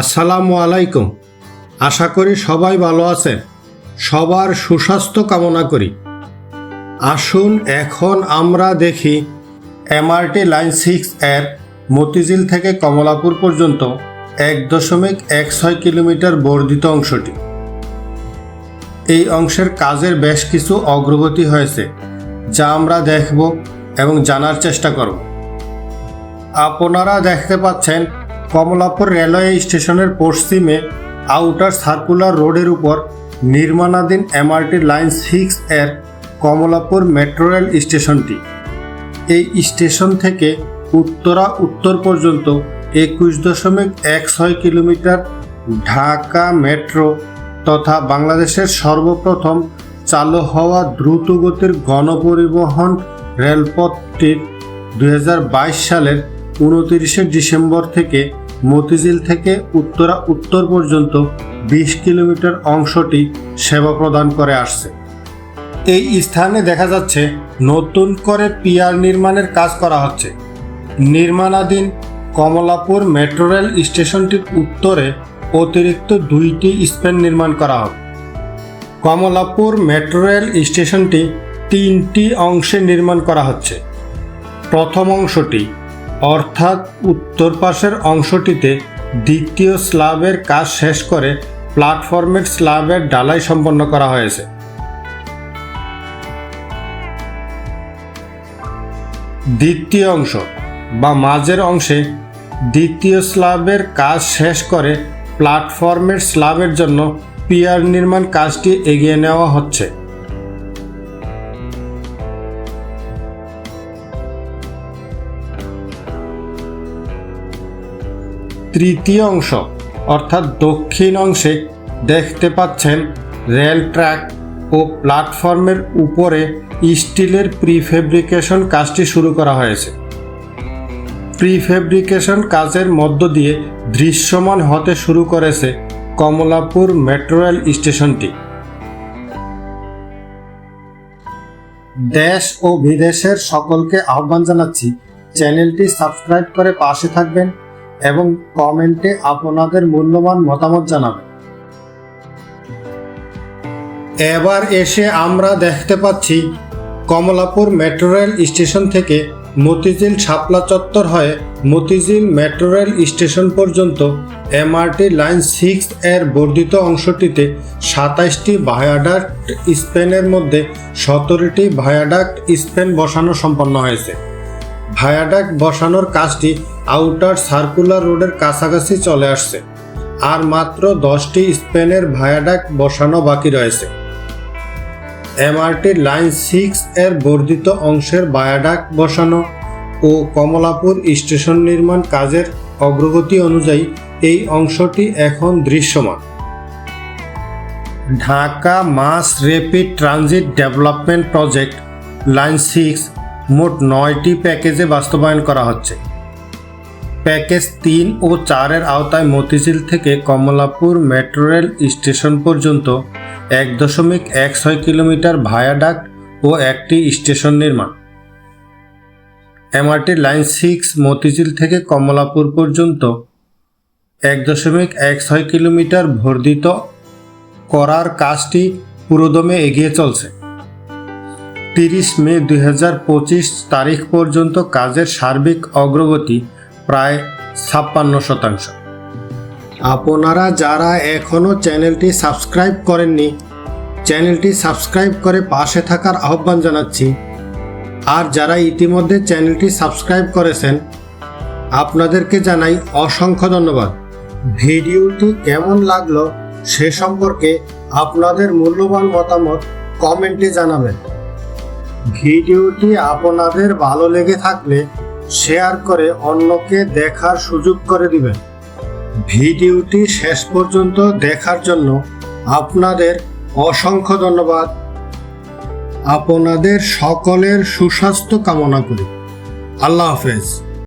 আসসালামু আলাইকুম। আশা করি সবাই ভালো আছেন। সবার সুস্বাস্থ্য কামনা করি। আসুন এখন আমরা দেখি এমআরটি লাইন সিক্স এর মতিঝিল থেকে কমলাপুর পর্যন্ত এক দশমিক এক ছয় কিলোমিটার বর্ধিত অংশটি। এই অংশের কাজের বেশ কিছু অগ্রগতি হয়েছে, যা আমরা দেখব এবং জানার চেষ্টা করব। আপনারা দেখতে পাচ্ছেন কমলাপুর রেলওয়ে স্টেশনের পশ্চিমে আউটার সার্কুলার রোডের উপর নির্মাণাধীন এমআরটি লাইন সিক্স এর কমলাপুর মেট্রো রেল স্টেশনটি। এই স্টেশন থেকে উত্তরা উত্তর পর্যন্ত একুশ দশমিক এক ছয় কিলোমিটার ঢাকা মেট্রো তথা বাংলাদেশের সর্বপ্রথম চালু হওয়া দ্রুতগতির গণপরিবহন রেলপথটির দু হাজার বাইশ সালের উনতিরিশে ডিসেম্বর থেকে মতিঝিল থেকে উত্তরা উত্তর পর্যন্ত বিশ কিলোমিটার অংশটি সেবা প্রদান করে আসছে। এই স্থানে দেখা যাচ্ছে নতুন করে পিয়ার নির্মাণের কাজ করা হচ্ছে। নির্মাণাধীন কমলাপুর মেট্রো রেল স্টেশনটির উত্তরে অতিরিক্ত দুইটি স্পেন নির্মাণ করা হবে কমলাপুর মেট্রো রেল স্টেশনটি তিনটি অংশে নির্মাণ করা হচ্ছে। প্রথম অংশটি অর্থাৎ উত্তর পাশের অংশটিতে দ্বিতীয় স্ল্যাবের কাজ শেষ করে প্ল্যাটফর্মের স্ল্যাবের ডালাই সম্পন্ন করা হয়েছে। দ্বিতীয় অংশ বা মাঝের অংশে দ্বিতীয় স্ল্যাবের কাজ শেষ করে প্ল্যাটফর্মের স্ল্যাবের জন্য পিয়ার নির্মাণ কাজটি এগিয়ে নেওয়া হচ্ছে। তৃতীয় অংশ, অর্থাৎ দক্ষিণ অংশে দেখতে পাচ্ছেন রেল ট্র্যাক ও প্ল্যাটফর্মের উপরে স্টিলের প্রিফেব্রিকেশন কাজটি শুরু করা হয়েছে। প্রিফেব্রিকেশন কাজের মধ্য দিয়ে দৃশ্যমান হতে শুরু করেছে কমলাপুর মেট্রো রেল স্টেশনটি। দেশ ও বিদেশের সকলকে আহ্বান জানাচ্ছি চ্যানেলটি সাবস্ক্রাইব করে পাশে থাকবেন। এবং কমেন্টে আপনাদের মূল্যবান মতামত জানাবেন। এবার এসে আমরা দেখতে পাচ্ছি, কমলাপুর মেট্রো রেল স্টেশন থেকে মতিঝিল শাপলা চত্বর হয়ে মতিঝিল মেট্রো রেল স্টেশন পর্যন্ত এমআরটি লাইন সিক্স এর বর্ধিত অংশটিতে সাতাইশটি ভায়াডাক্ট স্পেনের মধ্যে সতেরোটি ভায়াডাক্ট স্পেন বসানো সম্পন্ন হয়েছে। ভায়াডাক্ট বসানোর কাজটি আউটার সার্কুলার রোডের কাছাকাছি চলে আসছে। আর মাত্র দশটি স্পেনের ভায়াডাক বসানো বাকি রয়েছে। এমআরটি লাইন সিক্স এর বর্ধিত অংশের ভায়াডাক্ট বসানো ও কমলাপুর স্টেশন নির্মাণ কাজের অগ্রগতি অনুযায়ী এই অংশটি এখন দৃশ্যমান। Dhaka mass rapid transit development project line six মোট নয়টি প্যাকেজে বাস্তবায়ন করা হচ্ছে। প্যাকেজ তিন ও চারের আওতায় মতিঝিল থেকে কমলাপুর মেট্রো রেল স্টেশন পর্যন্ত এক দশমিক এক ছয় কিলোমিটার ভায়াডাক্ট ও একটি স্টেশন নির্মাণ। এমআরটি লাইন সিক্স মতিঝিল থেকে কমলাপুর পর্যন্ত এক দশমিক এক ছয় কিলোমিটার বর্ধিত করার কাজটি পুরোদমে এগিয়ে চলছে। তিরিশ মে দু হাজার পঁচিশ তারিখ পর্যন্ত কাজের সার্বিক অগ্রগতি প্রায় ছাপ্পান্ন শতাংশ। আপনারা যারা এখনও চ্যানেলটি সাবস্ক্রাইব করেননি, চ্যানেলটি সাবস্ক্রাইব করে পাশে থাকার আহ্বান জানাচ্ছি। আর যারা ইতিমধ্যে চ্যানেলটি সাবস্ক্রাইব করেছেন, আপনাদেরকে জানাই অসংখ্য ধন্যবাদ। ভিডিওটি কেমন লাগল সে সম্পর্কে আপনাদের মূল্যবান মতামত কমেন্টে জানাবেন। ভিডিওটি আপনাদের ভালো লেগে থাকলে শেয়ার করে অন্যকে দেখার সুযোগ করে দিবেন। ভিডিওটি শেষ পর্যন্ত দেখার জন্য আপনাদের অসংখ্য ধন্যবাদ। আপনাদের সকলের সুস্বাস্থ্য কামনা করি। আল্লাহ হাফেজ।